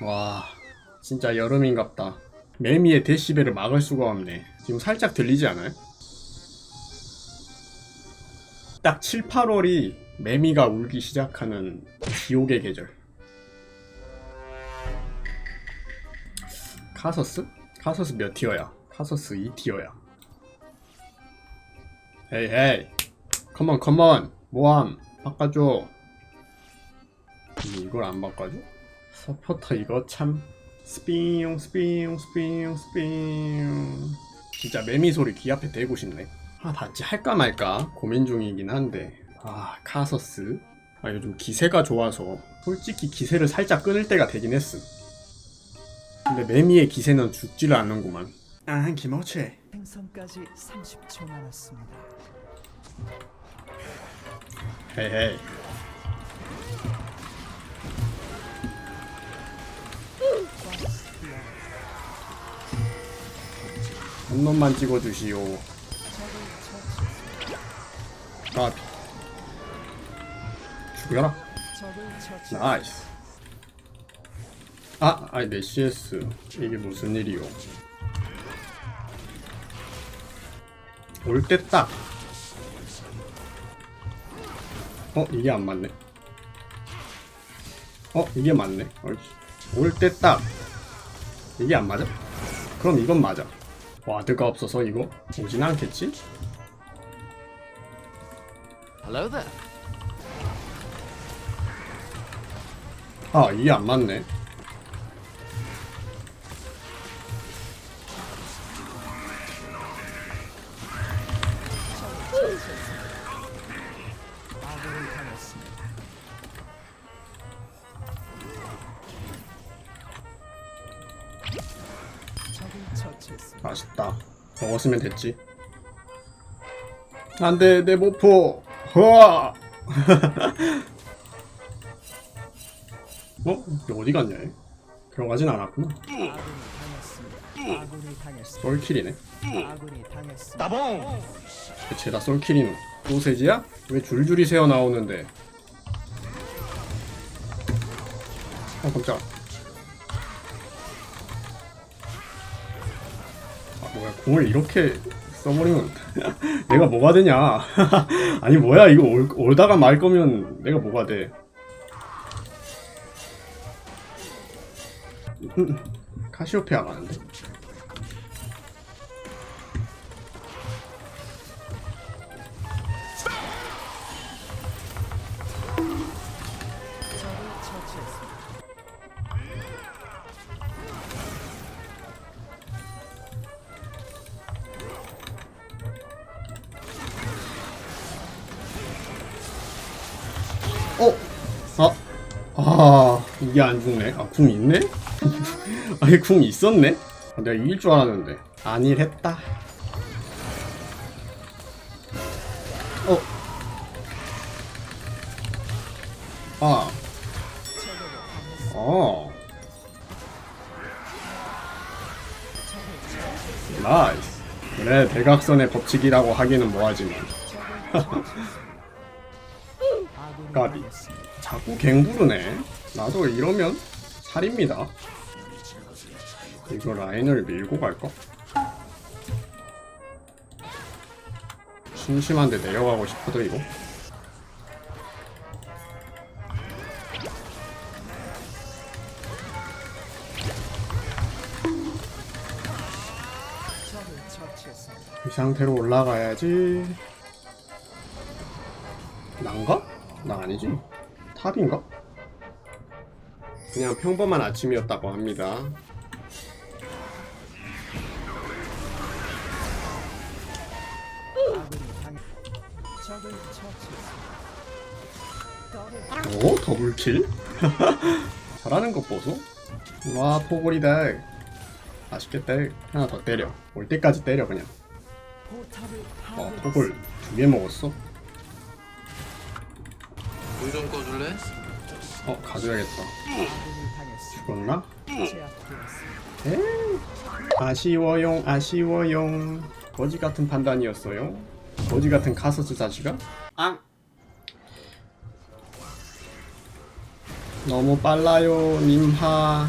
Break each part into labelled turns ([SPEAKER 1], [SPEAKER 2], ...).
[SPEAKER 1] 와 진짜 여름인갑다 매미의 데시벨을 막을 수가 없네 지금 살짝 들리지 않아요? 딱 7, 8월이 매미가 울기 시작하는 지옥의 계절 카서스? 카서스 몇 티어야? 카서스 2티어야 헤이 헤이 컴온 컴온 모함 바꿔줘 이걸 안 바꿔줘? 서포터 이거 참. 스피용 스피용 스피용 스피용. 진짜 매미 소리 귀 앞에 대고 싶네. 아 봤지? 할까 말까? 고민 중이긴 한데. 아 카서스? 아 요즘 기세가 좋아서. 솔직히 기세를 살짝 끊을 때가 되긴 했음. 근데 매미의 기세는 죽지를 않는구만. 아 김어치
[SPEAKER 2] 생성까지 30초 남았습니다.
[SPEAKER 1] 헤이헤이 한 놈만 찍어주시오. 까비 죽여라. 나이스. 아 아니 내 CS 이게 무슨 일이요 올때 딱. 어 이게 안 맞네. 어 이게 맞네. 올 때 딱. 이게 안 맞아? 그럼 이건 맞아 와드가 없어서 이거 오진 않겠지?
[SPEAKER 3] Hello there.
[SPEAKER 1] 아 이게 안 맞네. 아쉽다. 먹었으면 됐지. 안 돼 내 모포. 허아. 어? 이게 어디 갔냐? 얘? 들어가진 않았구나. 솔킬이네.
[SPEAKER 2] 당했습니다.
[SPEAKER 3] 따봉.
[SPEAKER 1] 죄다 솔킬이노. 소세지야? 왜 줄줄이 새어 나오는데? 어 깜짝. 아 뭐야 공을 이렇게 써버리면 내가 뭐가 되냐? 아니 뭐야 이거 올, 올다가 말 거면 내가 뭐가 돼? 음, 카시오페아 가는데? 아, 이게 안 죽네. 아, 궁 있네? 아니, 궁 있었네? 아, 내가 이길 줄 알았는데. 아니랬다. 어. 아. 어. 나이스. 그래, 대각선의 법칙이라고 하기는 뭐하지만. 까비. 자꾸 갱부르네. 나도 이러면 살입니다. 이거 라인을 밀고 갈까? 심심한데 내려가고 싶어도 이거. 이 상태로 올라가야지. 아니지? 탑인가? 그냥 평범한 아침이었다고 합니다. 오 더블킬? 잘하는 것 보소? 와 포골이다 맛있겠다 하나 더 때려 올 때까지 때려 그냥
[SPEAKER 2] 포탑을
[SPEAKER 1] 어. 포골 두 개 먹었어?
[SPEAKER 3] 물좀 꺼줄래?
[SPEAKER 1] 어 가져야겠다. 죽었나? 에 아쉬워용 아쉬워용 거지 같은 판단이었어요. 거지 같은 카서스 자식아. 앙. 너무 빨라요 님하.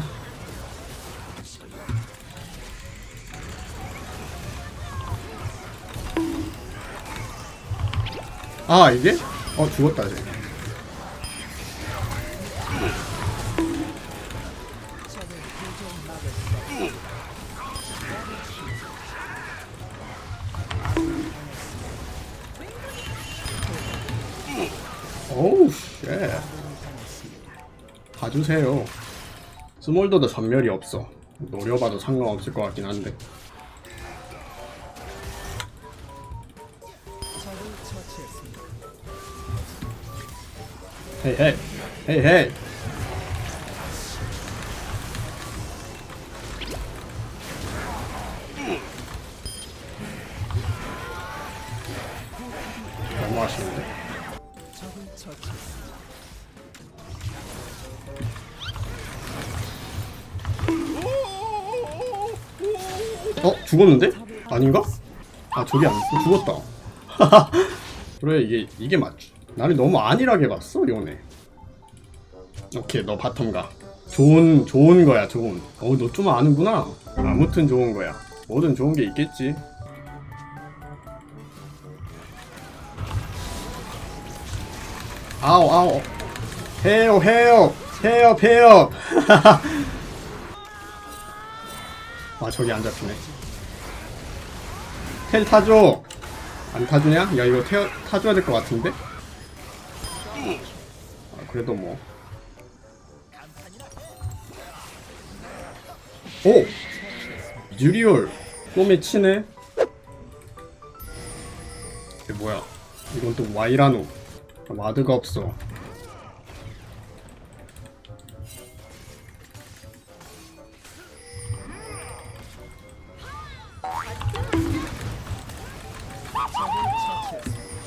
[SPEAKER 1] 아 이게? 어 죽었다 이제. 오우 쉣. 봐주세요. 스몰더도 전멸이 없어. 노려봐도 상관없을 것 같긴 한데.
[SPEAKER 2] 적을 처치했습니다.
[SPEAKER 1] 헤이 헤이. 헤이 헤이 어? 죽었는데? 아닌가? 아 저기 안 죽었다. 그래 이게 이게 맞지. 나를 너무 안일하게 봤어 요네 오케이 너 바텀 가. 좋은 좋은 거야 좋은. 어너 좀 아는구나. 아무튼 좋은 거야. 뭐든 좋은 게 있겠지 아우 아우 해요 해요 해요 해요 아 저기 안 잡히네. 텔 타줘. 안 타주냐? 야 이거 태, 타줘야 될 것 같은데? 아, 그래도 뭐. 오! 유리올 꿈에 치네. 이게 뭐야? 이건 또 와이라노 와드가 없어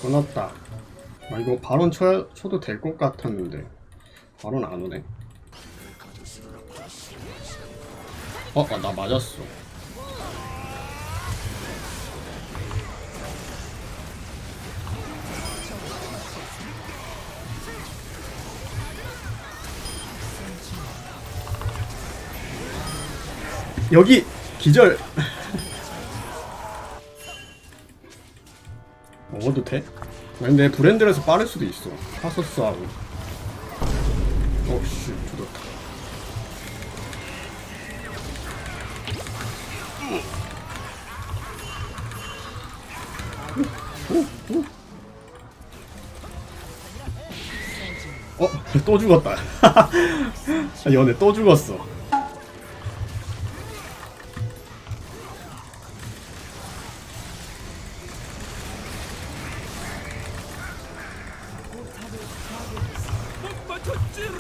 [SPEAKER 1] 끊었다. 아, 이거 발언 쳐, 쳐도 될 것 같았는데 발언 안 오네. 어, 아, 나 맞았어. 여기 기절. 먹어도 돼? 근데 브랜드에서 빠를 수도 있어. 파서스하고. 어씨, 조졌다. 어, 또 죽었다. 연애 또 죽었어.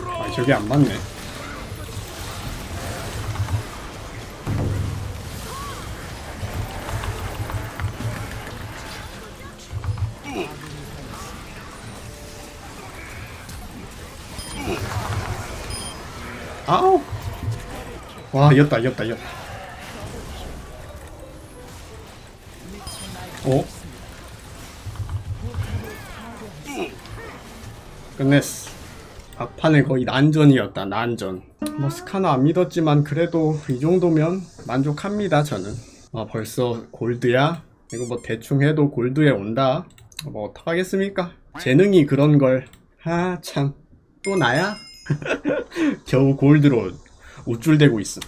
[SPEAKER 1] 아, 저게 안 맞네. 아우! 와, 이겼다, 이겼다, 이겼다. 어? 끝냈어. 막판에 거의 난전이었다 난전. 뭐 스카너 안 믿었지만 그래도 이 정도면 만족합니다 저는. 아 벌써 골드야? 이거 뭐 대충 해도 골드에 온다? 뭐 어떡하겠습니까? 재능이 그런 걸아 참. 또 나야? 겨우 골드로 우쭐대고 있음